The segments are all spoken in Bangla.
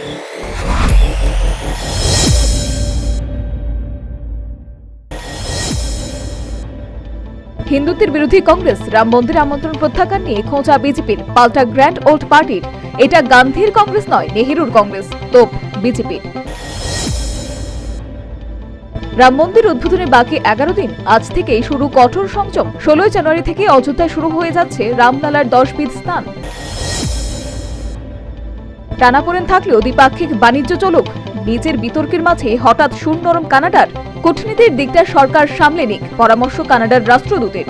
হিন্দুত্বের বিরোধী কংগ্রেস, রাম মন্দির আমন্ত্রণ প্রত্যাখ্যান নিয়ে খোঁচা বিজেপির পাল্টা গ্র্যান্ড ওল্ড পার্টির। এটা গান্ধীর কংগ্রেস নয়, নেহেরুর কংগ্রেস, তোপ বিজেপির। রাম মন্দির উদ্বোধনে বাকি এগারো দিন আজ থেকেই শুরু কঠোর সংযম। ষোলোই জানুয়ারি থেকে অযোধ্যায় শুরু হয়ে যাচ্ছে রামলালার দশ বিধ স্নান। টানাপোড়েন থাকলেও দ্বিপাক্ষিক বাণিজ্য চলুক নিজের বিতর্কের মাঝে হঠাৎ সুর নরম কানাডার কূটনীতির দিকটা সরকার সামলে নিক পরামর্শ কানাডার রাষ্ট্রদূতের।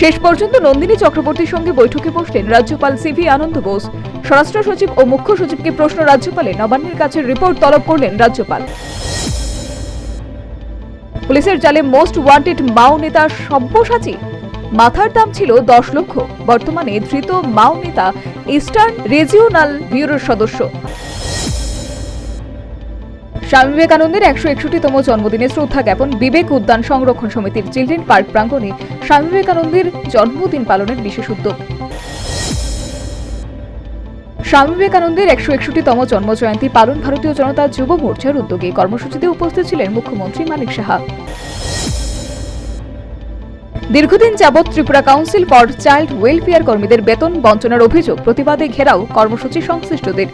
শেষ পর্যন্ত নন্দিনী চক্রবর্তীর সঙ্গে বৈঠকে বসলেন রাজ্যপাল সিভি আনন্দ বোস। স্বরাষ্ট্র সচিব ও মুখ্য সচিবকে প্রশ্ন রাজ্যপালে নবান্নের কাছে রিপোর্ট তলব করলেন রাজ্যপাল। পুলিশের জালে মোস্ট ওয়ান্টেড মাও নেতা সব্যসাচী মাথার দাম ছিল দশ লক্ষ। বর্তমানে ধৃত মাও নেতা ইস্টার্ন রিজিওনাল ব্যুরোর সদস্য। স্বামী বিবেকানন্দের একশো একষট্টিতম জন্মদিনে শ্রদ্ধা জ্ঞাপন বিবেক উদ্যান সংরক্ষণ সমিতির চিলড্রেন পার্ক প্রাঙ্গণে স্বামী বিবেকানন্দের জন্মদিন পালনের বিশেষ উদ্যোগ। স্বামী বিবেকানন্দের একশো একষট্টিতম জন্মজয়ন্তী পালন ভারতীয় জনতা যুব মোর্চার উদ্যোগে কর্মসূচিতে উপস্থিত ছিলেন মুখ্যমন্ত্রী মানিক সাহা। দীর্ঘদিন যাবৎ Tripura council for child welfare কর্মীদের বেতন বঞ্চনার অভিযোগ প্রতিবাদে ঘেরাও কর্মসূচি সংশ্লিষ্টদের।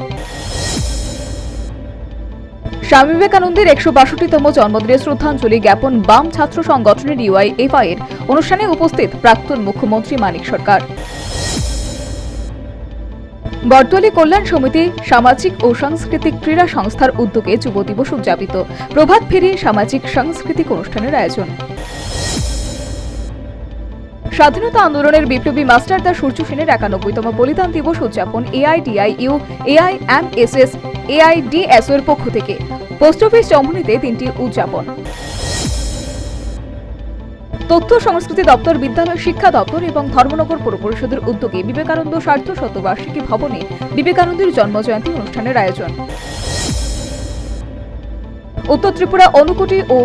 স্বামী বিবেকানন্দের একশো বাষট্টিতম জন্মদিনে শ্রদ্ধাঞ্জলি জ্ঞাপন বাম ছাত্র সংগঠনের ইউআই এফআই এর অনুষ্ঠানে উপস্থিত প্রাক্তন মুখ্যমন্ত্রী মানিক সরকার। বর্তমানে কল্যাণ সমিতি সামাজিক ও সাংস্কৃতিক ক্রীড়া সংস্থার উদ্যোগে যুব দিবস উদযাপিত। প্রভাত ফেরি সামাজিক সাংস্কৃতিক অনুষ্ঠানের আয়োজন। স্বাধীনতা আন্দোলনের বিপ্লবী মাস্টারদা সূর্য সেনের একানব্বইতম বলিদান দিবস উদযাপন এআইডিআইইউ, এআইএমএসএস এআইডিএসও এর পক্ষ থেকে। পোস্ট অফিস চমুনিতে তিনটি উদযাপন। তথ্য সংস্কৃতি দপ্তর, বিদ্যালয় শিক্ষা দপ্তর এবং ধর্মনগর পৌর পরিষদের উদ্যোগে বিবেকানন্দ স্বার্থ শতবার্ষিকী ভবনে বিবেকানন্দের জন্মজয়ন্তী অনুষ্ঠানের আয়োজন। উত্তর ত্রিপুরা অনুকুটি ও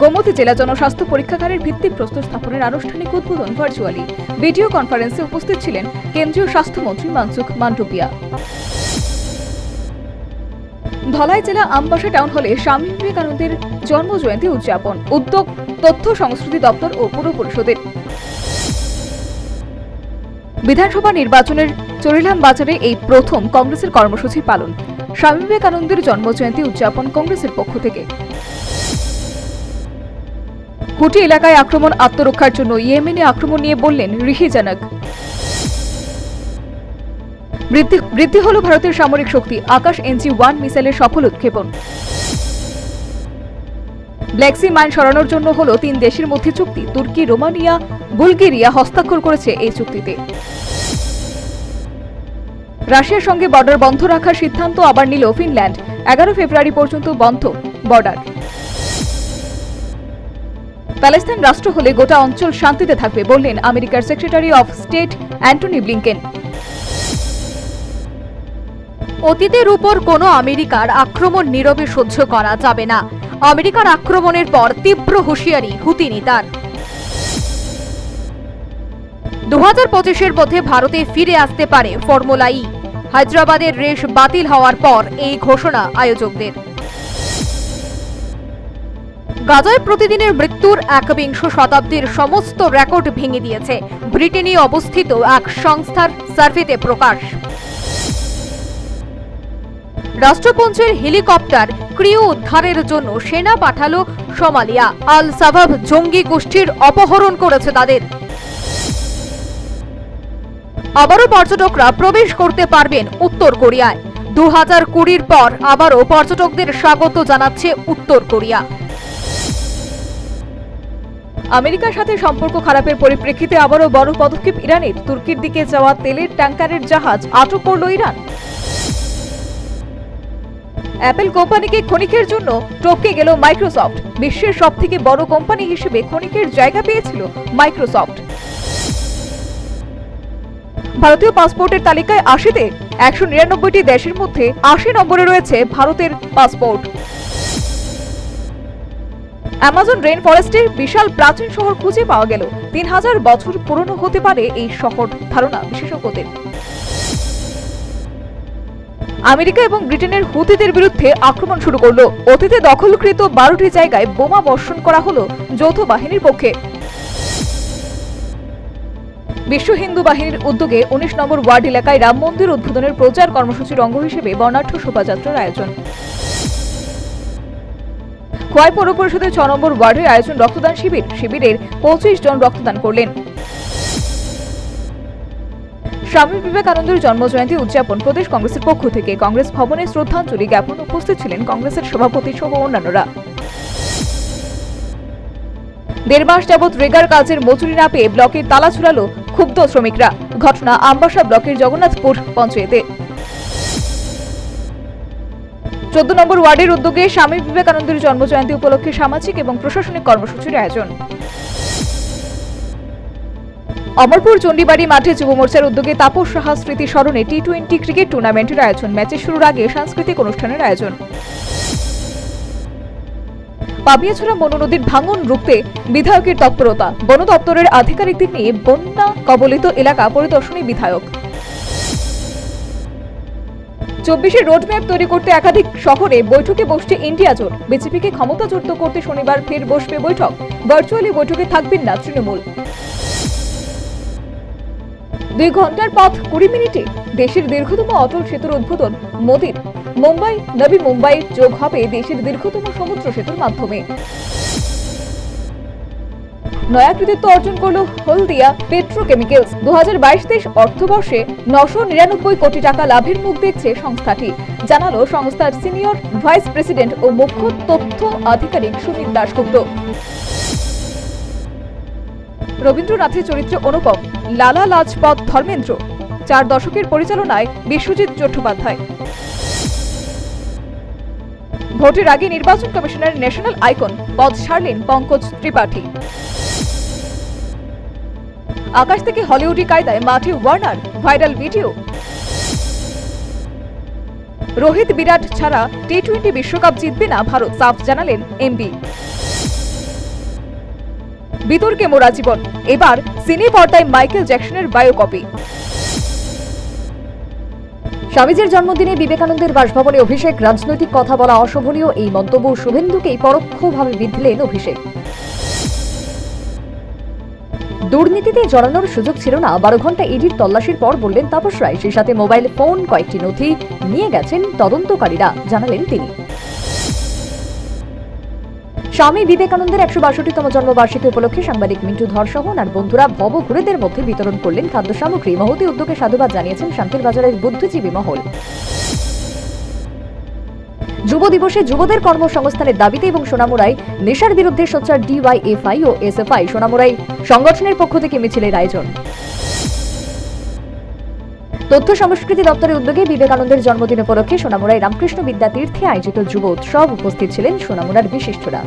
গোমতী জেলা জনস্বাস্থ্য পরীক্ষাগারের ভিত্তি ভিত্তিপ্রস্তর স্থাপনের আনুষ্ঠানিক উদ্বোধন ভার্চুয়ালি। ভিডিও কনফারেন্সে উপস্থিত ছিলেন কেন্দ্রীয় স্বাস্থ্যমন্ত্রী মানসুখ মান্ডভিয়া ধলাই জেলা আমবাসা টাউন হলে স্বামী বিবেকানন্দের জন্মজয়ন্তী উদযাপন, উদ্যোগ, তথ্য সংস্কৃতি দপ্তর ও পুর পরিষদের বিধানসভা নির্বাচনের চরিলাম বাজারে এই প্রথম কংগ্রেসের কর্মসূচি পালন। স্বামী বিবেকানন্দের জন্মজয়ন্তী উদযাপন কংগ্রেসের পক্ষ থেকে। হুটি এলাকায় আক্রমণ আত্মরক্ষার জন্য ইয়েমেনে আক্রমণ নিয়ে বললেন রিহি জানাক। বৃদ্ধি হল ভারতের সামরিক শক্তি, আকাশ এনজি ওয়ান মিসাইলের সফল উৎক্ষেপণ। ব্ল্যাকসি মাইন সরানোর জন্য হল তিন দেশের মধ্যে চুক্তি, তুর্কি, রোমানিয়া, বুলগেরিয়া হস্তাক্ষর করেছে এই চুক্তিতে। রাশিয়ার সঙ্গে বর্ডার বন্ধ রাখার সিদ্ধান্ত আবার নিল ফিনল্যান্ড, এগারো ফেব্রুয়ারি পর্যন্ত বন্ধ বর্ডার। প্যালেস্তাইন রাষ্ট্র হলে গোটা অঞ্চল শান্তিতে থাকবে, বললেন আমেরিকার secretary of state Antony Blinken. অতীতের উপর কোনো আমেরিকার আক্রমণ নীরবে সহ্য করা যাবে না। আমেরিকার আক্রমণের পর তীব্র হুঁশিয়ারি হুতি নেতার দু হাজার পঁচিশের মধ্যে ভারতে ফিরে আসতে পারে ফর্মুলা ই। হায়দ্রাবাদের রেশ বাতিল হওয়ার পর এই ঘোষণা আয়োজকদের। গাজায় প্রতিদিনের মৃত্যুর একবিংশ শতাব্দীর সমস্ত রেকর্ড ভেঙে দিয়েছে ব্রিটেনে অবস্থিত এক সংস্থার সার্ভেতে প্রকাশ। রাষ্ট্রপুঞ্জের হেলিকপ্টার ক্রিয় উদ্ধারের জন্য সেনা পাঠালো সোমালিয়া। আল সাভাব জঙ্গি গোষ্ঠীর অপহরণ করেছে তাদের। আবারও পর্যটকরা প্রবেশ করতে পারবেন উত্তর কোরিয়ায়। দু হাজার কুড়ির পর আবারও পর্যটকদের স্বাগত জানাচ্ছে উত্তর কোরিয়া। আমেরিকার সাথে সম্পর্ক খারাপের পরিপ্রেক্ষিতে আবারও বড় পদক্ষেপ ইরানের। তুর্কির দিকে যাওয়া তেলের ট্যাঙ্কারের জাহাজ আটক করল ইরান। অ্যাপেল কোম্পানিকে ক্ষণিকের জন্য টপকে গেল মাইক্রোসফট। বিশ্বের সব থেকে বড় কোম্পানি হিসেবে ক্ষণিকের জায়গা পেয়েছিল মাইক্রোসফট। ভারতীয় পাসপোর্টের তালিকায় আশিতে একশো নিরানব্বইটি দেশের মধ্যে আশি নম্বরে রয়েছে ভারতের পাসপোর্ট। অ্যামাজন রেন ফরেস্টের বিশাল প্রাচীন শহর খুঁজে পাওয়া গেল। তিন হাজার বছর পুরনো হতে পারে এই শহর ধারণা বিশেষজ্ঞদের। আমেরিকা এবং ব্রিটেনের হুতিদের বিরুদ্ধে আক্রমণ শুরু করল। অতীতে দখলকৃত বারোটি জায়গায় বোমা বর্ষণ করা হলো যৌথ বাহিনীর পক্ষে। বিশ্ব হিন্দু বাহিনীর উদ্যোগে উনিশ নম্বর ওয়ার্ড এলাকায় রাম মন্দির উদ্বোধনের প্রচার কর্মসূচির অঙ্গ হিসেবে বর্ণাঢ্য শোভাযাত্রার আয়োজন। খোয়াই পৌর পরিষদের ছ নম্বর ওয়ার্ডের আয়োজন রক্তদান শিবির। শিবিরের পঁচিশ জন রক্তদান করলেন। স্বামী বিবেকানন্দের জন্মজয়ন্তী উদযাপন প্রদেশ কংগ্রেসের পক্ষ থেকে। কংগ্রেস ভবনে শ্রদ্ধাঞ্জলি জ্ঞাপন উপস্থিত ছিলেন কংগ্রেসের সভাপতি সহ অন্যান্যরা। দেড় মাস যাবৎ রেগার কাজের মজুরি না পেয়ে ব্লকের তালা ছুড়ালো ক্ষুব্ধ শ্রমিকরা। ঘটনা আমবাসা ব্লকের জগন্নাথপুর পঞ্চায়েতে। চোদ্দ নম্বর ওয়ার্ডের উদ্যোগে স্বামী বিবেকানন্দের জন্মজয়ন্তী উপলক্ষে সামাজিক এবং প্রশাসনিক কর্মসূচির আয়োজন। অমরপুর চণ্ডীবাড়ি মাঠে যুব মোর্চার উদ্যোগে তাপস সাহা স্মৃতি স্মরণে টি টোয়েন্টি ক্রিকেট টুর্নামেন্টের আয়োজন। ম্যাচের শুরুর আগে সাংস্কৃতিক অনুষ্ঠানের আয়োজন। পাবিয়াছড়া মনু নদীর ভাঙন রুখতে বিধায়কের তৎপরতা। বন দপ্তরের আধিকারিকদের নিয়ে বন্যা কবলিত এলাকা পরিদর্শনী বিধায়ক। চব্বিশে রোডম্যাপ তৈরি করতে একাধিক শহরে বৈঠকে বসছে ইন্ডিয়া জোট। বিজেপিকে ক্ষমতাচ্যুত করতে শনিবার ফের বসবে বৈঠক। ভার্চুয়ালি বৈঠকে থাকবেন না তৃণমূল। দুই ঘণ্টার পথ, কুড়ি মিনিটে। দেশের দীর্ঘতম অটল সেতুর উদ্বোধন মোদীর। মুম্বাই, নবী মুম্বাই যোগ হবে দেশের দীর্ঘতম সমুদ্র সেতুর মাধ্যমে। নয়া কৃতিত্ব অর্জন করল হলদিয়া পেট্রোকেমিক্যালস। দু হাজার বাইশ তেইশ অর্থবর্ষে নশো নিরানব্বই কোটি টাকা লাভের মুখ দেখছে সংস্থাটি। জানালো সংস্থার সিনিয়র ভাইস প্রেসিডেন্ট ও মুখ্য তথ্য আধিকারিক সুমিত দাশগুপ্ত। রবীন্দ্রনাথের চরিত্রে অনুপম, লালা লাজপত ধর্মেন্দ্র, চার দশকের পরিচালনায় বিশ্বজিৎ চট্টোপাধ্যায়। ভোটের আগে নির্বাচন কমিশনের ন্যাশনাল আইকন পদ সারলেন পঙ্কজ ত্রিপাঠী। আকাশ থেকে হলিউডি কায়দায় মাঠে Warner, viral video. Rohit Virat ছাড়া টি টোয়েন্টি বিশ্বকাপ জিতবে না ভারত, সাফ জানালেন এমবি। বিতর্কে মোরা জীবন, এবার সিনে পর্দায় মাইকেল জ্যাকসনের বায়োকপি। স্বামীজির জন্মদিনে বিবেকানন্দের বাসভবনে অভিষেক, রাজনৈতিক কথা বলা অশোভনীয় এই মন্তব্য শুভেন্দুকেই পরোক্ষভাবে বিধলেন অভিষেক। দুর্নীতিতে জড়ানোর সুযোগ ছিল না। বারো ঘণ্টা ইডির তল্লাশির পর বললেন তাপস রায়। সেই সাথে মোবাইল ফোন, কয়েকটি নথি নিয়ে গেছেন তদন্তকারীরা, জানালেন তিনি। স্বামী বিবেকানন্দের একশো বাষট্টিতম জন্মবার্ষিকী উপলক্ষে সাংবাদিক মিন্টু ধর সহ আর বন্ধুরা ভবঘুরেদের মধ্যে বিতরণ করলেন খাদ্য সামগ্রী। মহতি উদ্যোগে সাধুবাদ জানিয়েছেন শান্তির বাজারের বুদ্ধিজীবী মহল। যুব দিবসে যুবদের কর্মসংস্থানের দাবিতে এবং সোনামুড়ায় নেশার বিরুদ্ধে সোচ্চার ডিওয়াইএফআই ও এসএফআই। সোনামুড়াই সংগঠনের পক্ষ থেকে মিছিলের আয়োজন। তথ্য সংস্কৃতি দপ্তরের উদ্যোগে বিবেকানন্দের জন্মদিন উপলক্ষে সোনামুড়ায় রামকৃষ্ণ বিদ্যাতীর্থে আয়োজিত যুব উৎসব উপস্থিত ছিলেন সোনামুড়ার বিশিষ্টরা।